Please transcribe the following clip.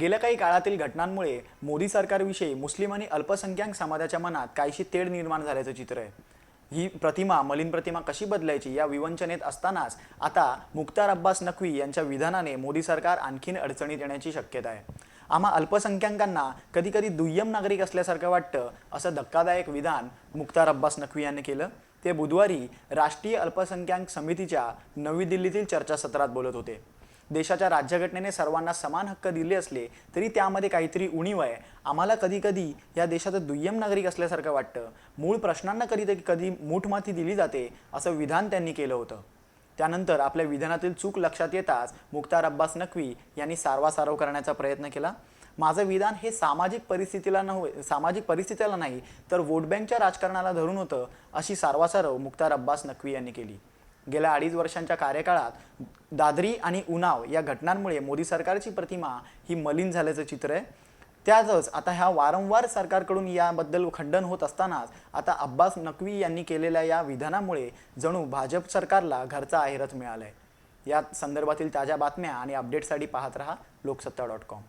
गेल्या काही काळातील घटनांमुळे मोदी सरकारविषयी मुस्लिम आणि अल्पसंख्याक समाजाच्या मनात काहीशी तेढ निर्माण झाल्याचं चित्र आहे. ही प्रतिमा मलिन प्रतिमा कशी बदलायची या विवंचनेत असतानाच आता मुख्तार अब्बास नक्वी यांच्या विधानाने मोदी सरकार आणखीन अडचणीत येण्याची शक्यता आहे. आम्हा अल्पसंख्याकांना कधी कधी दुय्यम नागरिक असल्यासारखं वाटतं असं धक्कादायक विधान मुख्तार अब्बास नक्वी यांनी केलं. ते बुधवारी राष्ट्रीय अल्पसंख्याक समितीच्या नवी दिल्लीतील चर्चासत्रात बोलत होते. देशाच्या राज्यघटनेने सर्वांना समान हक्क दिले असले तरी त्यामध्ये काहीतरी उणीव आहे. आम्हाला कधी कधी या देशाचं दुय्यम नागरिक असल्यासारखं वाटतं. मूळ प्रश्नांना कधीतरी कधी मूठमाती दिली जाते असं विधान त्यांनी केलं होतं. त्यानंतर आपल्या विधानातील चूक लक्षात येताच मुख्तार अब्बास नक्वी यांनी सारवासारव करण्याचा प्रयत्न केला. माझं विधान हे सामाजिक परिस्थितीला नव्हे सामाजिक परिस्थितीला नाही तर वोट बँकच्या राजकारणाला धरून होतं अशी सारवासारव मुख्तार अब्बास नक्वी यांनी केली. गेल्या अडीच वर्षांच्या कार्यकाळात दादरी आणि उनाव या घटनांमुळे मोदी सरकारची प्रतिमा ही मलिन झाल्याचं चित्र आहे. त्यातच आता ह्या वारंवार सरकारकडून याबद्दल खंडन होत असतानाच आता अब्बास नक्वी यांनी केलेल्या या विधानामुळे जणू भाजप सरकारला घरचा आहेरच मिळालाय. या संदर्भातील ताज्या बातम्या आणि अपडेटसाठी पाहत रहा लोकसत्ता डॉट कॉम